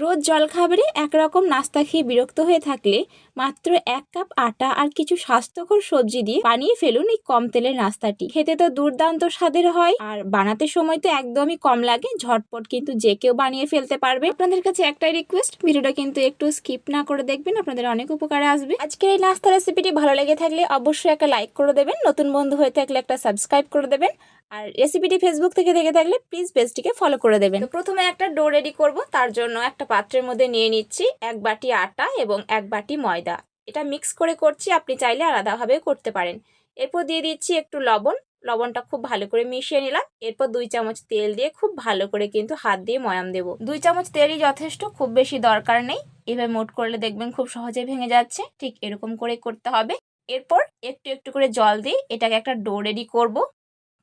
রোজ জলখাবারে একরকম নাস্তা খেয়ে বিরক্ত হয়ে থাকলে মাত্র এক কাপ আটা আর কিছু স্বাস্থ্যকর সবজি দিয়ে বানিয়ে ফেলুন এই কম তেলের নাস্তাটি। খেতে তো দুর্দান্ত স্বাদের হয় আর বানাতে সময় তো একদমই কম লাগে, ঝটপট কিন্তু যে কেউ বানিয়ে ফেলতে পারবে। আপনাদের কাছে একটাই রিকোয়েস্ট ভিডিওটা কিন্তু একটু স্কিপ না করে দেখবেন, আপনাদের অনেক উপকারে আসবে। আজকের এই নাস্তা রেসিপিটি ভালো লেগে থাকলে অবশ্যই একটা লাইক করে দেবেন, নতুন বন্ধু হয়ে থাকলে একটা সাবস্ক্রাইব করে দেবেন। আর রেসিপিটি ফেসবুক থেকে দেখে থাকলে প্লিজ পেজটিকে ফলো করে দেবেন। প্রথমে একটা ডো রেডি করব, তার জন্য একটা পাত্রের মধ্যে নিয়ে নিচ্ছি এক বাটি আটা এবং এক বাটি ময়দা। এটা মিক্স করে করছি, আপনি চাইলে আলাদাভাবে করতে পারেন। এরপর দিয়ে দিচ্ছি একটু লবণ, লবণটা খুব ভালো করে মিশিয়ে নিলাম। এরপর দুই চামচ তেল দিয়ে খুব ভালো করে কিন্তু হাত দিয়ে ময়াম দেব। দুই চামচ তেলই যথেষ্ট, খুব বেশি দরকার নেই। এভাবে মোট করলে দেখবেন খুব সহজে ভেঙে যাচ্ছে। ঠিক এরকম করে করতে হবে। এরপর একটু একটু করে জল দিয়ে এটাকে একটা ডো রেডি করব।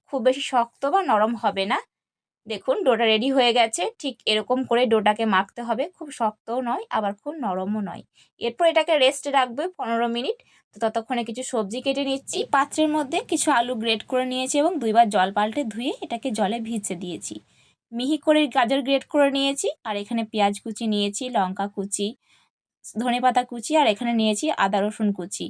খুব বেশি শক্ত বা নরম হবে না। দেখুন, ডোটা রেডি হয়ে গেছে। ঠিক এরকম করে ডোটাকে মাখতে হবে। খুব শক্তও নয়, আবার খুব নরমও নয়। এরপর এটাকে রেস্টে রাখবে পনেরো মিনিট। তো ততক্ষণে কিছু সবজি কেটে নিচ্ছি। পাত্রের মধ্যে কিছু আলু গ্রেট করে নিয়েছি এবং দুইবার জল পাল্টে ধুয়ে এটাকে জলে ভিজে দিয়েছি। মিহি করে গাজর গ্রেট করে নিয়েছি আর এখানে পেঁয়াজ কুচি নিয়েছি, লঙ্কা কুচি ধনে পাতা কুচি আর এখানে নিয়েছি আদা রসুন কুচি।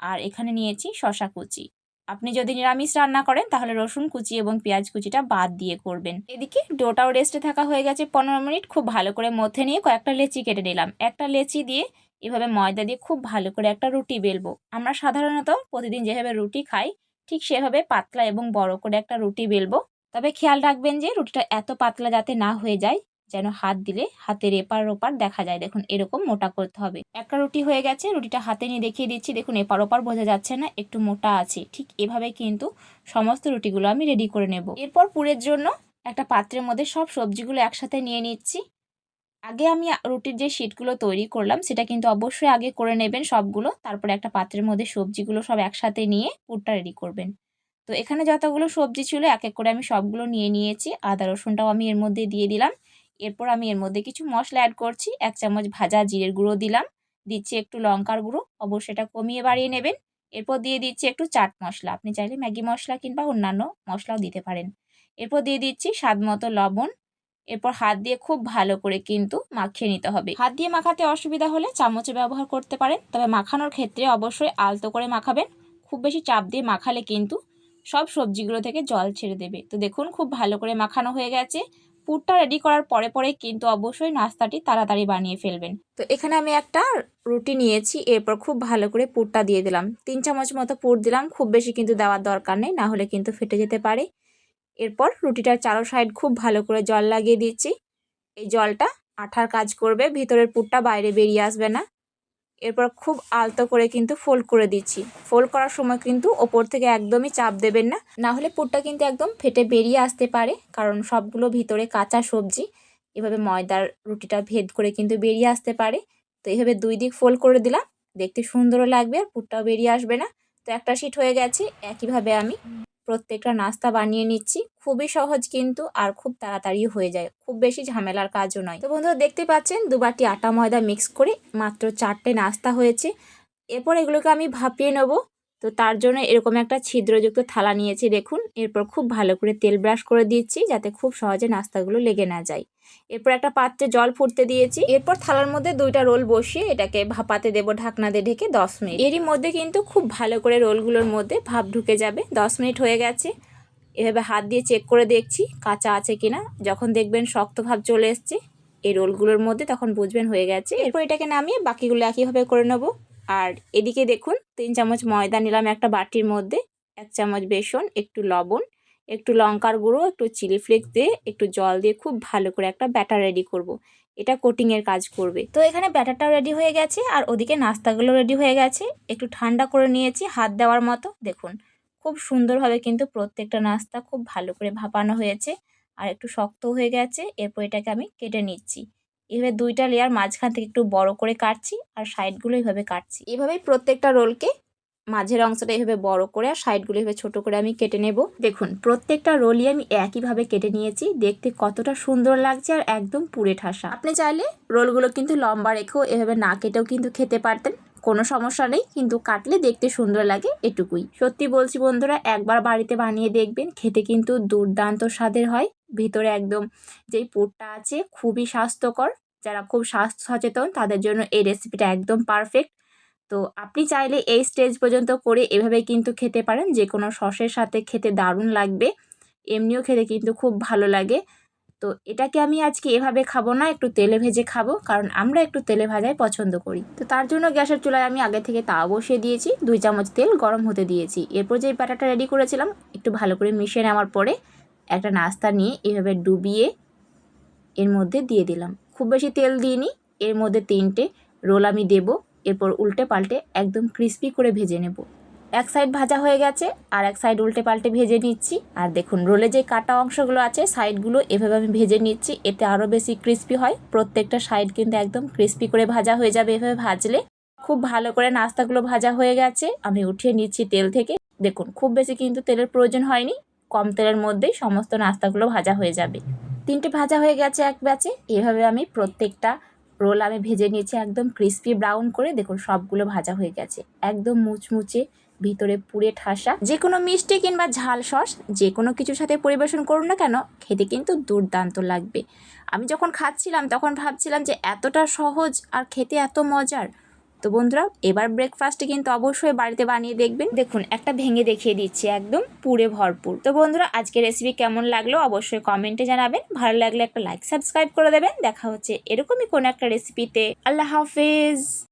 আর এখানে নিয়েছি শশা কুচি। আপনি যদি নিরামিষ রান্না করেন, তাহলে রসুন কুচি এবং পেঁয়াজ কুচিটা বাদ দিয়ে করবেন। এদিকে ডোটাও রেস্টে থাকা হয়ে গেছে পনেরো মিনিট। খুব ভালো করে মধ্যে নিয়ে কয়েকটা লেচি কেটে নিলাম। একটা লেচি দিয়ে এভাবে ময়দা দিয়ে খুব ভালো করে একটা রুটি বেলবো। আমরা সাধারণত প্রতিদিন যেভাবে রুটি খাই, ঠিক সেভাবে পাতলা এবং বড় করে একটা রুটি বেলবো। তবে খেয়াল রাখবেন যে রুটিটা এত পাতলা যাতে না হয়ে যায় যেন হাত দিলে হাতের এপার ওপার দেখা যায়। দেখুন, এরকম মোটা করতে হবে। একটা রুটি হয়ে গেছে, রুটিটা হাতে নিয়ে দেখিয়ে দিচ্ছি। দেখুন, এপার ওপার বোঝা যাচ্ছে না, একটু মোটা আছে। ঠিক এভাবে কিন্তু সমস্ত রুটিগুলো আমি রেডি করে নেব। এরপর পুরের জন্য একটা পাত্রের মধ্যে সব সবজিগুলো একসাথে নিয়ে নিচ্ছি। আগে আমি রুটির যে শিটগুলো তৈরি করলাম, সেটা কিন্তু অবশ্যই আগে করে নেবেন সবগুলো। তারপরে একটা পাত্রের মধ্যে সবজিগুলো সব একসাথে নিয়ে পুরটা রেডি করবেন। তো এখানে যতগুলো সবজি ছিল, এক এক করে আমি সবগুলো নিয়ে নিয়েছি। আদা, রসুনটাও আমি এর মধ্যে দিয়ে দিলাম। এরপর আমি এর মধ্যে কিছু মশলা অ্যাড করছি, এক চামচ ভাজা জিরের গুঁড়ো দিলাম, দিচ্ছি একটু লঙ্কার গুঁড়ো অবশ্যই এটা কমিয়ে বাড়িয়ে নেবেন। এরপর দিয়ে দিচ্ছি একটু চাট মশলা, আপনি চাইলে ম্যাগি মশলা কিংবা অন্যান্য মশলাও দিতে পারেন। এরপর দিয়ে দিচ্ছি স্বাদ মতো লবণ, এরপর হাত দিয়ে খুব ভালো করে কিন্তু মাখিয়ে নিতে হবে। হাত দিয়ে মাখাতে অসুবিধা হলে চামচে ব্যবহার করতে পারেন, তবে মাখানোর ক্ষেত্রে অবশ্যই আলতো করে মাখাবেন। খুব বেশি চাপ দিয়ে মাখালে কিন্তু সব সবজিগুলো থেকে জল ছেড়ে দেবে। তো দেখুন, খুব ভালো করে মাখানো হয়ে গেছে। পুরটা রেডি করার পরে পরে কিন্তু অবশ্যই নাস্তাটি তাড়াতাড়ি বানিয়ে ফেলবেন। তো এখানে আমি একটা রুটি নিয়েছি, এরপর খুব ভালো করে পুরটা দিয়ে দিলাম। তিন চামচ মতো পুর দিলাম, খুব বেশি কিন্তু দেওয়ার দরকার নেই, না হলে কিন্তু ফেটে যেতে পারে। এরপর রুটিটার চারো সাইড খুব ভালো করে জল লাগিয়ে দিচ্ছি। এই জলটা আঠার কাজ করবে, ভিতরের পুরটা বাইরে বেরিয়ে আসবে না। এরপর খুব আলতো করে কিন্তু ফোল্ড করে দিচ্ছি। ফোল্ড করার সময় কিন্তু ওপর থেকে একদমই চাপ দেবেন না। না হলে পুরটা কিন্তু একদম ফেটে বেরিয়ে আসতে পারে, কারণ সবগুলো ভিতরে কাঁচা সবজি, এভাবে ময়দার রুটিটা ভেদ করে কিন্তু বেরিয়ে আসতে পারে। তো এইভাবে দুই দিক ফোল্ড করে দিলাম, দেখতে সুন্দরও লাগবে আর পুরটাও বেরিয়ে আসবে না। তো একটা শিট হয়ে গেছে, একইভাবে আমি প্রত্যেকটা নাস্তা বানিয়ে নিচ্ছি। খুবই সহজ কিন্তু আর খুব তাড়াতাড়ি হয়ে যায়। খুব বেশি ঝামেলার কাজও নয়। তো বন্ধুরা দেখতে পাচ্ছেন দুবাটি আটা ময়দা মিক্স করে মাত্র চারটে নাস্তা হয়েছে। এরপর এগুলোকে আমি ভাপিয়ে নেব। তো তার জন্য এরকম একটা ছিদ্রযুক্ত থালা নিয়েছি, দেখুন। এরপর খুব ভালো করে তেল ব্রাশ করে দিচ্ছি, যাতে খুব সহজে নাস্তাগুলো লেগে না যায়। এরপর একটা পাত্রে জল ফুটতে দিয়েছি। এরপর থালার মধ্যে দুইটা রোল বসিয়ে এটাকে ভাপাতে দেবো ঢাকনা দিয়ে ঢেকে দশ মিনিট। এরই মধ্যে কিন্তু খুব ভালো করে রোলগুলোর মধ্যে ভাপ ঢুকে যাবে। দশ মিনিট হয়ে গেছে। এভাবে হাত দিয়ে চেক করে দেখছি কাঁচা আছে কিনা। যখন দেখবেন শক্ত ভাব চলে এসছে, এই রোলগুলোর মধ্যে তখন বুঝবেন হয়ে গেছে। এরপর এটাকে নামিয়ে বাকিগুলো একইভাবে করে নেব। আর এদিকে দেখুন, তিন চামচ ময়দা নিলাম একটা বাটির মধ্যে, এক চামচ বেসন, একটু লবণ, একটু লঙ্কার গুঁড়ো, একটু চিলি ফ্লেক্স দিয়ে একটু জল দিয়ে খুব ভালো করে একটা ব্যাটার রেডি করব। এটা কোটিংয়ের কাজ করবে। তো এখানে ব্যাটারটাও রেডি হয়ে গেছে, আর ওদিকে নাস্তাগুলো রেডি হয়ে গেছে। একটু ঠান্ডা করে নিয়েছি, হাত দেওয়ার মতো। দেখুন, খুব সুন্দরভাবে কিন্তু প্রত্যেকটা নাস্তা খুব ভালো করে ভাপানো হয়েছে, আর একটু শক্ত হয়ে গেছে। এরপর এটাকে আমি কেটে নিচ্ছি। এভাবে দুইটা লেয়ার মাঝখান থেকে একটু বড় করে কাটছি আর সাইডগুলো এইভাবে কাটছি। এভাবেই প্রত্যেকটা রোলকে মাঝের অংশটা এভাবে বড় করে আর সাইডগুলো এভাবে ছোট করে আমি কেটে নেব। দেখুন, প্রত্যেকটা রোলই আমি একইভাবে কেটে নিয়েছি। দেখতে কতটা সুন্দর লাগছে আর একদম পুরে ঠাসা। আপনি চাইলে রোলগুলো কিন্তু লম্বা রেখেও এভাবে না কেটেও কিন্তু খেতে পারতেন। কোনো সমস্যা নেই, কিন্তু কাটলে দেখতে সুন্দর লাগে এটুকুই। সত্যি বলছি বন্ধুরা, একবার বাড়িতে বানিয়ে দেখবেন, খেতে কিন্তু দুর্দান্ত স্বাদের হয়। ভিতরে একদম যেই পুরটা আছে, খুবই স্বাস্থ্যকর। যারা খুব স্বাস্থ্য সচেতন, তাদের জন্য এই রেসিপিটা একদম পারফেক্ট তো আপনি চাইলে এই স্টেজ পর্যন্ত করে এভাবে কিন্তু খেতে পারেন। যে কোনো সসের সাথে খেতে দারুণ লাগবে। এমনিও খেতে কিন্তু খুব ভালো লাগে। তো এটাকে আমি আজকে এভাবে খাব না, একটু তেলে ভেজে খাব, কারণ আমরা একটু তেলে ভাজাই পছন্দ করি। তো তার জন্য গ্যাসের চুলায় আমি আগে থেকে তাওয়া বসিয়ে দিয়েছি, দুই চামচ তেল গরম হতে দিয়েছি। এরপর যে ব্যাটারটা রেডি করেছিলাম, একটু ভালো করে মিশিয়ে নেওয়ার পরে একটা নাস্তা নিয়ে এভাবে ডুবিয়ে এর মধ্যে দিয়ে দিলাম। খুব বেশি তেল দিইনি, এর মধ্যে তিনটে রোল আমি দেবো, এরপর উল্টে পাল্টে একদম ক্রিস্পি করে ভেজে নেব। এক সাইড ভাজা হয়ে গেছে, আর এক সাইড উল্টে পাল্টে ভেজে নিচ্ছি। আর দেখুন, রোলে যে কাটা অংশগুলো আছে সাইডগুলো এভাবে আমি ভেজে নিচ্ছি, এতে আরও বেশি ক্রিস্পি হয়। প্রত্যেকটা সাইড কিন্তু একদম ক্রিস্পি করে ভাজা হয়ে যাবে এভাবে ভাজলে। খুব ভালো করে নাস্তাগুলো ভাজা হয়ে গেছে, আমি উঠিয়ে নিচ্ছি তেল থেকে। দেখুন, খুব বেশি কিন্তু তেলের প্রয়োজন হয়নি, কম তেলের মধ্যেই সমস্ত নাস্তাগুলো ভাজা হয়ে যাবে। তিনটে ভাজা হয়ে গেছে এক ব্যাচে এভাবে আমি প্রত্যেকটা রোল আমি ভেজে নিয়েছি একদম ক্রিস্পি ব্রাউন করে। দেখুন, সবগুলো ভাজা হয়ে গেছে, একদম মুচমুচে ভিতরে পুড়ে ঠাসা। যে কোনো মিষ্টি কিংবা ঝাল সস, যে কোনো কিছুর সাথে পরিবেশন করুন না কেন, খেতে কিন্তু দুর্দান্ত লাগবে। আমি যখন খাচ্ছিলাম, তখন ভাবছিলাম যে এতটা সহজ আর খেতে এত মজার। তো বন্ধুরা, এবার ব্রেকফাস্টে কিন্তু অবশ্যই বাড়িতে বানিয়ে দেখবেন। দেখুন, একটা ভেঙে দেখিয়ে দিচ্ছি একদম পুরে ভরপুর। তো বন্ধুরা আজকে রেসিপি কেমন লাগল অবশ্যই কমেন্টে জানাবেন। ভালো লাগলে একটা লাইক সাবস্ক্রাইব করে দেবেন। দেখা হচ্ছে এরকমই কোনো একটা রেসিপিতে আল্লাহ হাফেজ।